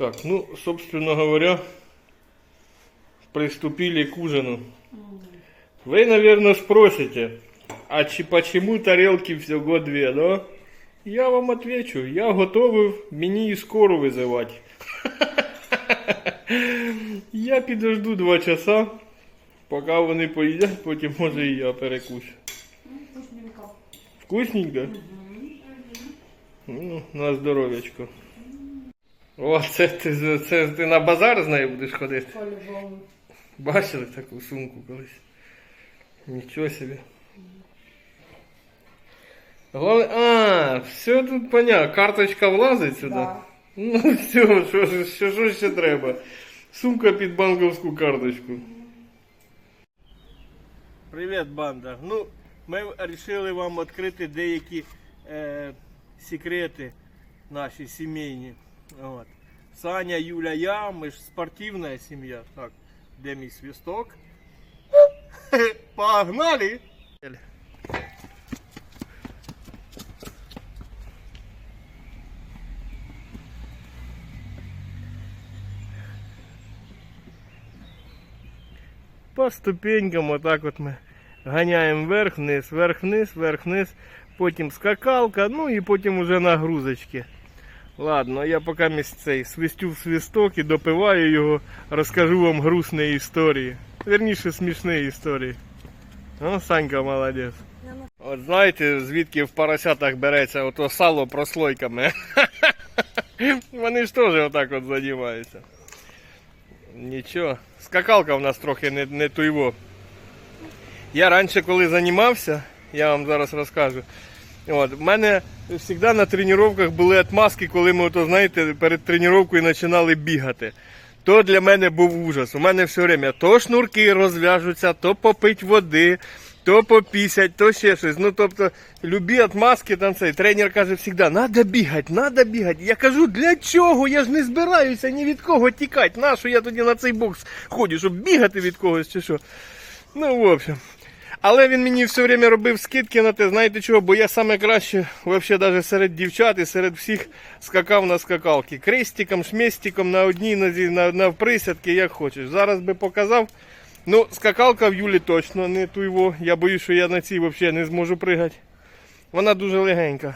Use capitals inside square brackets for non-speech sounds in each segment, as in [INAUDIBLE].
Так, ну, собственно говоря, приступили к ужину. Вы, наверное, спросите, а чи, почему тарелки всего две, да? Я вам отвечу, я готовий мені і скоро визивати. [LAUGHS] Я підожду два часа, поки вони поїдять, потім може і я перекушу. Вкусненько. Вкусненько? Ну, на здоров'ячко. О, це ти, це ти на базар з нею будеш ходити? По-любому. Бачили таку сумку колись? Нічого собі. Головне, а, все тут понятно. Карточка влазить сюди. Да. Ну все, що, ж- що, що ще треба? Сумка під банковську карточку. Привіт, банда. Ну, ми вирішили вам відкрити деякі е, секрети наші сімейні. От. Саня, Юля, я, ми ж спортивна сім'я. Так, де мій свисток? [LAUGHS] Погнали! По ступенькам отак от ми ганяємо вверх-вниз, вверх-вниз, вверх-вниз, потім скакалка, ну і потім уже нагрузочки. Ладно, я поки цей свистю в свисток і допиваю його, розкажу вам грустні історії. Вірніше смішні історії. Ну, Санька молодець. От знаєте, звідки в поросятах береться ото сало прослойками. [LAUGHS] Вони ж теж отак от займаються. Нічого. Скакалка в нас трохи не, не туйво. Я раніше, коли займався, я вам зараз розкажу. От, в мене завжди на тренуваннях були отмазки, коли ми, ото, знаєте, перед тренуванням починали бігати. То для мене був ужас. У мене все время то шнурки розв'яжуться, то попить води, то попісять, то ще щось. Ну, тобто, любі отмазки там цей. Тренер каже завжди, треба бігати, треба бігати. Я кажу, для чого? Я ж не збираюся ні від кого тікати. Нащо я тоді на цей бокс ходжу, щоб бігати від когось чи що. Ну, в общем. Але він мені все время робив скидки на те, знаєте чого, бо я саме краще, вообще даже серед дівчат і серед всіх скакав на скакалки. Крестиком, шместиком на одній нозі, на, на присядки, як хочеш. Зараз би показав. Ну, скакалка в Юлі точно не туйво. Я боюсь, що я на цій взагалі не зможу пригати. Вона дуже легенька.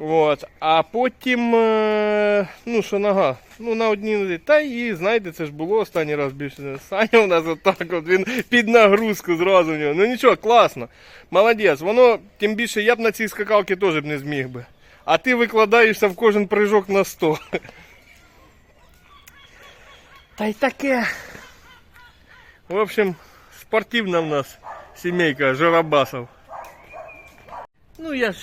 От. А потім, е, ну що нога, ну на одній нозі. Та і знаєте, це ж було останній раз більше. Саня у нас отак, от він під нагрузку зразу в нього. Ну нічого, класно. Молодець. Воно, тим більше я б на цій скакалці теж б не зміг би. А ти викладаєшся в кожен прыжок на 100. Та й таке. В общем, спортивна в нас сімейка Жарабасов. Ну я ж,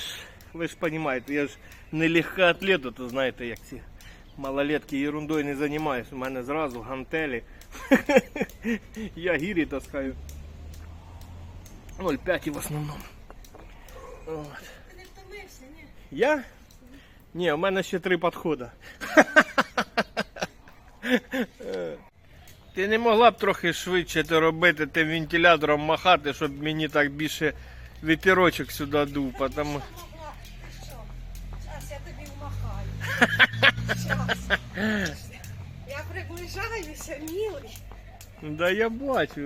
ви ж розумієте, я ж не легкоатлет, то знаєте, як ці малолетки ерундою не займаюсь. У мене зразу гантелі. [LAUGHS] я гірі таскаю. 0,5 в основному. От. Ти не втомився, ні? Я? Ні, у мене ще три підходи. Ти не могла б трохи швидше це робити, тим вентилятором махати, щоб мені так більше вітерочок сюди дув, потому... Я приближаюся, милий. Да я бачу.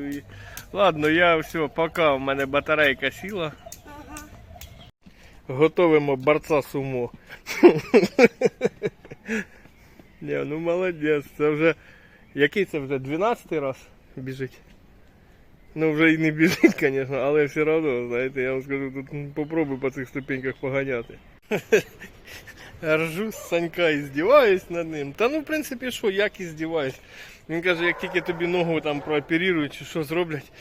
Ладно, я все, пока, у мене батарейка сіла. Ага. Готовимо борця сумо. Не, ну молодець, це вже. Який це вже 12 раз біжить? Ну вже і не біжить, звісно, але все одно, знаєте, я вам скажу, тут ну, попробуй по цих ступеньках поганяти. Ржу з Санька і здіваюсь над ним. Та ну в принципі що, як і здіваюсь. Він каже, як тільки тобі ногу там прооперують чи що зроблять,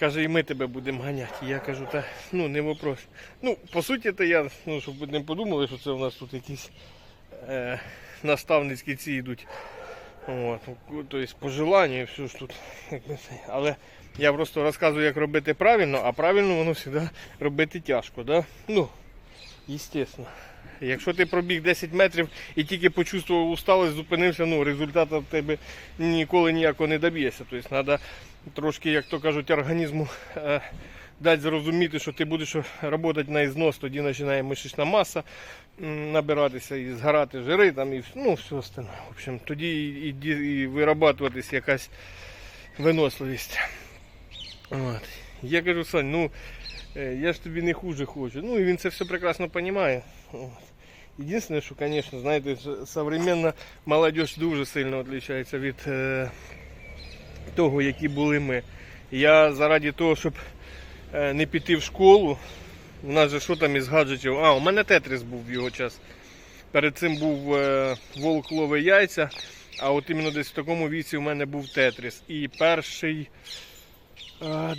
Каже, і ми тебе будемо ганяти. Я кажу, та ну не вопрос. Ну, по суті, то я, ну, щоб не подумали, що це у нас тут якісь е, наставницькі ці йдуть. От, тобто по і все ж тут. Але я просто розказую, як робити правильно, а правильно воно завжди робити тяжко. Да? Ну, естественно. Якщо ти пробіг 10 метрів і тільки почувствував усталость, зупинився, ну результату в тебе ніколи ніякого не доб'єшся. Тобто треба трошки, як то кажуть, організму е, дати зрозуміти, що ти будеш працювати на ізнос, тоді починає мишечна маса набиратися і згорати жири, там, і ну, все остальне. В общем, тоді і, і, і вирабатуватись якась виносливість. От. Я кажу, Сань, ну я ж тобі не хуже хочу. Ну і він це все прекрасно розуміє. Єдине, що, звісно, знаєте, современна молодь дуже сильно відрізняється від е, того, які були ми. Я заради того, щоб е, не піти в школу, у нас же що там із гаджетів. А, у мене тетріс був в його час. Перед цим був е, волк лове яйця, а от іменно десь в такому віці у мене був тетріс. І перший, е,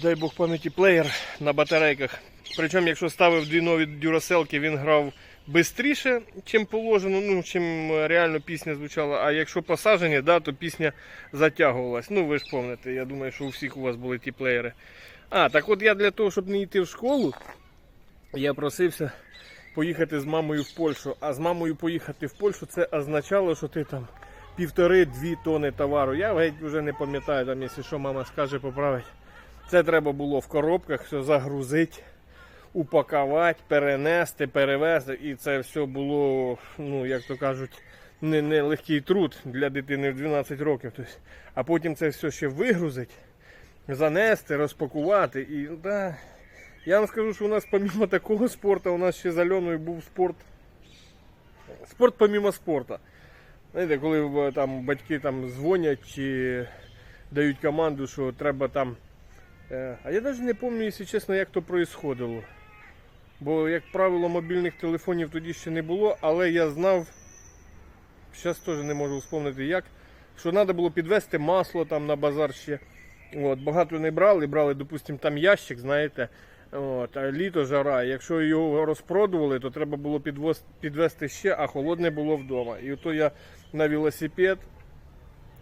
дай Бог пам'яті, плеєр на батарейках. Причому, якщо ставив дві нові дюраселки, він грав швидше, чим положено, ну, чим реально пісня звучала. А якщо посадження, да, то пісня затягувалась. Ну, ви ж пам'ятаєте, я думаю, що у всіх у вас були ті плеєри. А, так от я для того, щоб не йти в школу, я просився поїхати з мамою в Польщу. А з мамою поїхати в Польщу це означало, що ти там півтори-дві тони товару. Я геть вже не пам'ятаю, там, якщо що мама скаже, поправить. Це треба було в коробках все загрузити, упакувати, перенести, перевезти. І це все було, ну, як то кажуть, не, не легкий труд для дитини в 12 років. Тобто, а потім це все ще вигрузить, занести, розпакувати. І, да, я вам скажу, що у нас помимо такого спорту, у нас ще з Альоною був спорт. Спорт помимо спорту. Знаєте, коли е, там батьки там дзвонять чи дають команду, що треба там. Е, А я навіть не пам'ятаю, якщо чесно, як то происходило. Бо, як правило, мобільних телефонів тоді ще не було, але я знав, зараз теж не можу вспомнити як, що треба було підвести масло там на базар ще. От, багато не брали, брали, допустимо, там ящик, знаєте. От, літо жара. Якщо його розпродували, то треба було підвоз, підвести ще, а холодне було вдома. І ото я на велосипед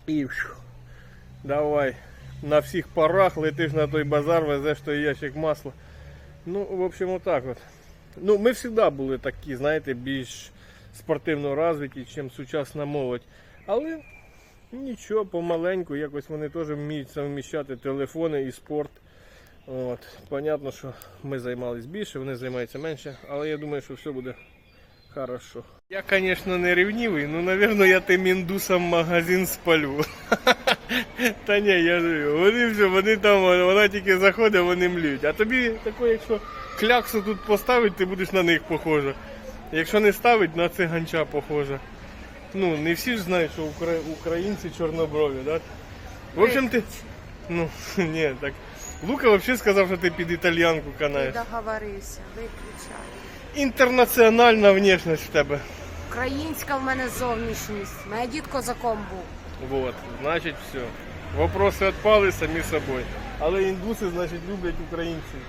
і давай на всіх парах летиш на той базар, везеш той ящик масла. Ну, в общем, отак от. Ну, ми завжди були такі, знаєте, більш спортивно розвиті, ніж сучасна молодь. Але нічого, помаленьку, якось вони теж вміють совміщати телефони і спорт. От. Понятно, що ми займалися більше, вони займаються менше, але я думаю, що все буде хорошо. Я, звісно, не рівнівий, ну, напевно, я тим індусам магазин спалю. [LAUGHS] [LAUGHS] Та ні, я ж вони все, вони там, вона тільки заходить, вони млюють. А тобі таке, якщо кляксу тут поставить, ти будеш на них похожа. Якщо не ставить, на циганча похожа. Ну, не всі ж знають, що укра- українці чорноброві, так? В общем, ти. Ну, [LAUGHS] ні, так. Лука взагалі сказав, що ти під італьянку канаєш. договорився, виключай. Інтернаціональна внешність в тебе. Українська в мене зовнішність. Моя дід козаком був. Вот, значить все. Вопроси відпали самі собою. Але індуси, значить, люблять українців.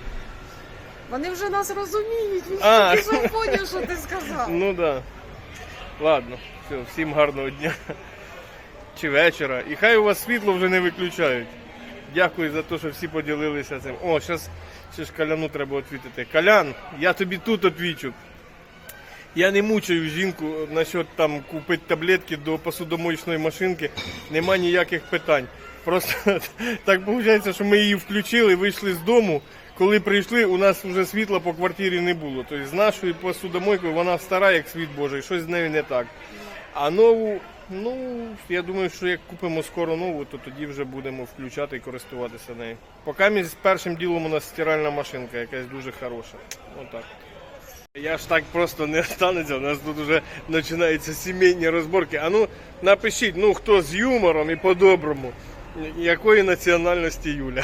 Вони вже нас розуміють. Він А. що поняв, що ти сказав. Ну да. Ладно, все, всім гарного дня. Чи вечора. І хай у вас світло вже не виключають. Дякую за те, що всі поділилися цим. О, зараз ще ж Каляну треба відвітити. Калян, я тобі тут відвічу. Я не мучаю жінку насчет там купити таблетки до посудомоєчної машинки. Нема ніяких питань. Просто [LAUGHS] так виходить, що ми її включили, вийшли з дому. Коли прийшли, у нас вже світла по квартирі не було. Тобто з нашою посудомойкою вона стара, як світ Божий, щось з нею не так. А нову, ну, я думаю, що як купимо скоро нову, то тоді вже будемо включати і користуватися нею. Поки з першим ділом у нас стиральна машинка, якась дуже хороша. Отак. Я ж так просто не останеться, у нас тут вже починаються сімейні розборки. А ну напишіть, ну хто з юмором і по-доброму. Якої національності Юля?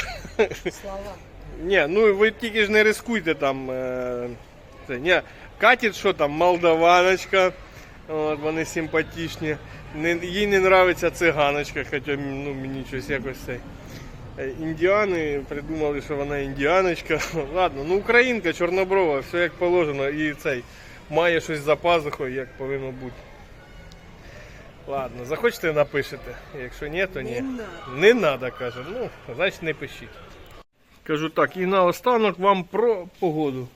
Слава. Ні, ну ви тільки ж не рискуйте там. Е, це, ні, Катіт, що там, молдаваночка, от, вони симпатичні. Не, їй не подобається циганочка, хоча ну, мені щось якось це. Е, Індіани придумали, що вона індіаночка. [LAUGHS] Ладно, ну українка, чорноброва, все як положено. І цей має щось за пазухою, як повинно бути. Ладно, захочете напишете. Якщо ні, то ні. Не треба, каже. Ну, значить не пишіть. Кажу так, і наостанок вам про погоду.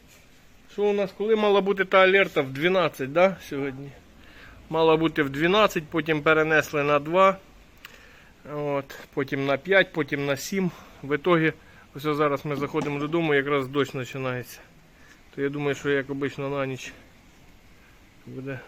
Що у нас, коли мала бути та алерта в 12, да, сьогодні? Мала бути в 12, потім перенесли на 2, от, потім на 5, потім на 7. В ітогі Ось зараз ми заходимо додому, якраз дощ починається. То я думаю, що як обично на ніч буде